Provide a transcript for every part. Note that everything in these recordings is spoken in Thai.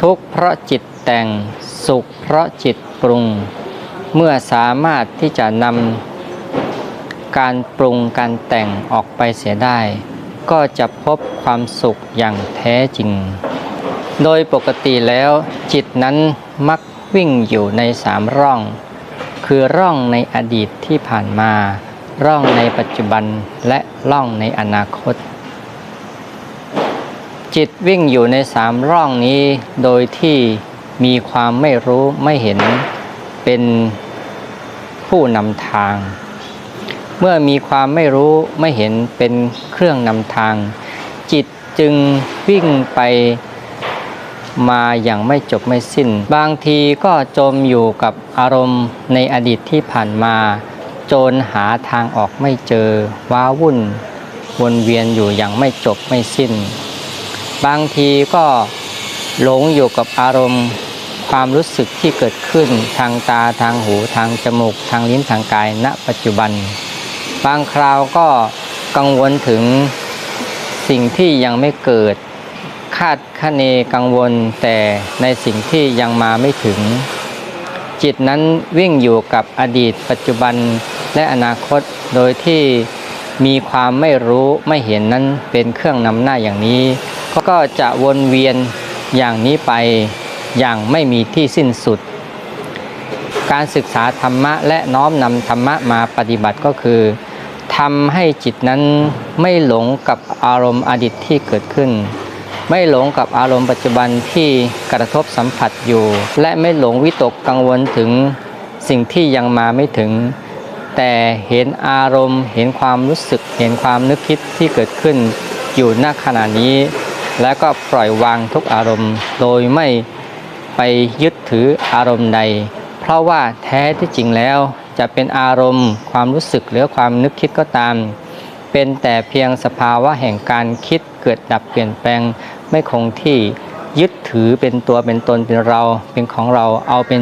ทุกข์เพราะจิตแต่งสุขเพราะจิตปรุง เมื่อสามารถที่จะนำการปรุงการแต่งออกไปเสียได้ ก็จะพบความสุขอย่างแท้จริง โดยปกติแล้วจิตนั้นมักวิ่งอยู่ในสามร่อง คือร่องในอดีตที่ผ่านมา ร่องในปัจจุบันและร่องในอนาคต จิตวิ่งอยู่ในสามร่องนี้โดยที่มีความไม่รู้ไม่เห็นเป็นผู้นำทาง เมื่อมีความไม่รู้ไม่เห็นเป็นเครื่องนำทาง จิตจึงวิ่งไปมาอย่างไม่จบไม่สิ้น บางทีก็จมอยู่กับอารมณ์ในอดีตที่ผ่านมา จนหาทางออกไม่เจอว้าวุ่น วนเวียนอยู่อย่างไม่จบไม่สิ้น บางทีก็หลงอยู่กับอารมณ์ความรู้สึกที่เกิดขึ้นทางตาทางหูทางจมูก ทางลิ้นทางกายณ ปัจจุบัน บางคราวก็กังวลถึงสิ่งที่ยังไม่เกิด คาดคะเนกังวลแต่ในสิ่งที่ยังมาไม่ถึง จิตนั้นวิ่งอยู่กับอดีต ปัจจุบันและอนาคตโดยที่มีความไม่รู้ไม่เห็นนั้นเป็นเครื่องนำหน้าอย่างนี้ เขาก็จะวนเวียนอย่างนี้ไปอย่างไม่มีที่สิ้นสุด การศึกษาธรรมะและน้อมนำธรรมะมาปฏิบัติก็คือทำให้จิตนั้นไม่หลงกับอารมณ์อดีตที่เกิดขึ้น ไม่หลงกับอารมณ์ปัจจุบันที่กระทบสัมผัสอยู่ และไม่หลงวิตกกังวลถึงสิ่งที่ยังมาไม่ถึง แต่เห็นอารมณ์ เห็นความรู้สึก เห็นความนึกคิดที่เกิดขึ้นอยู่ณขณะนี้ แล้วก็ปล่อยวางทุกอารมณ์ โดยไม่ไปยึดถืออารมณ์ใด เพราะว่าแท้ที่จริงแล้วจะเป็นอารมณ์ ความรู้สึกหรือความนึกคิดก็ตาม เป็นแต่เพียงสภาวะแห่งการคิดเกิดดับเปลี่ยนแปลงไม่คงที่ยึดถือเป็นตัวเป็นตนเป็นเราเป็นของเราเอาเป็น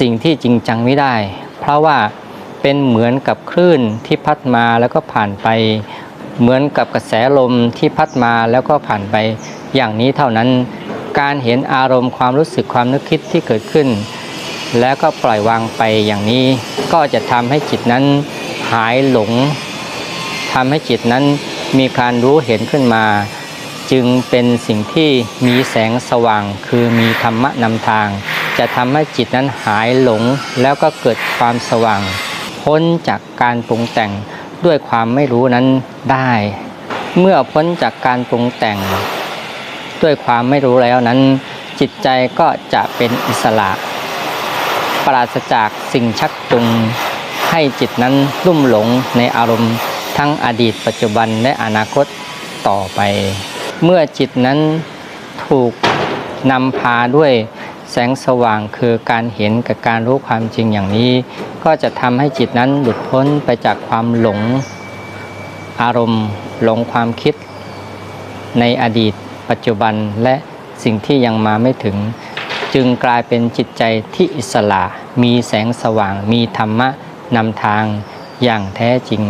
สิ่งที่จริงจังไม่ได้ เพราะว่าเป็นเหมือนกับคลื่นที่พัดมาแล้วก็ผ่านไป เหมือนกับกระแสลมที่พัดมาแล้วก็ผ่านไปอย่างนี้เท่านั้น การเห็นอารมณ์ความรู้สึกความนึกคิดที่เกิดขึ้น แล้วก็ปล่อยวางไปอย่างนี้ ก็จะทำให้จิตนั้นหายหลงทำให้จิตนั้นมีการรู้เห็นขึ้นมา จึงเป็นสิ่งที่มีแสงสว่าง คือมีธรรมะนำทาง จะทำให้จิตนั้นหายหลงแล้วก็เกิดความสว่าง พ้นจากการปรุงแต่ง ด้วยความไม่รู้นั้นได้ เมื่อพ้นจากการปรุงแต่ง ด้วยความไม่รู้แล้วนั้น จิตใจก็จะเป็นอิสระ ปราศจากสิ่งชักจูงให้จิตนั้นลุ่มหลงในอารมณ์ ทั้งอดีตปัจจุบันและอนาคตต่อไป เมื่อจิตนั้นถูกนำพาด้วย แสงสว่างคือการเห็นกับการรู้ความจริงอย่างนี้ ก็จะทำให้จิตนั้นหลุดพ้นไปจากความหลง อารมณ์ หลงความคิด ในอดีต ปัจจุบันและสิ่งที่ยังมาไม่ถึง จึงกลายเป็นจิตใจที่อิสระ มีแสงสว่าง มีธรรมะนำทางอย่างแท้จริง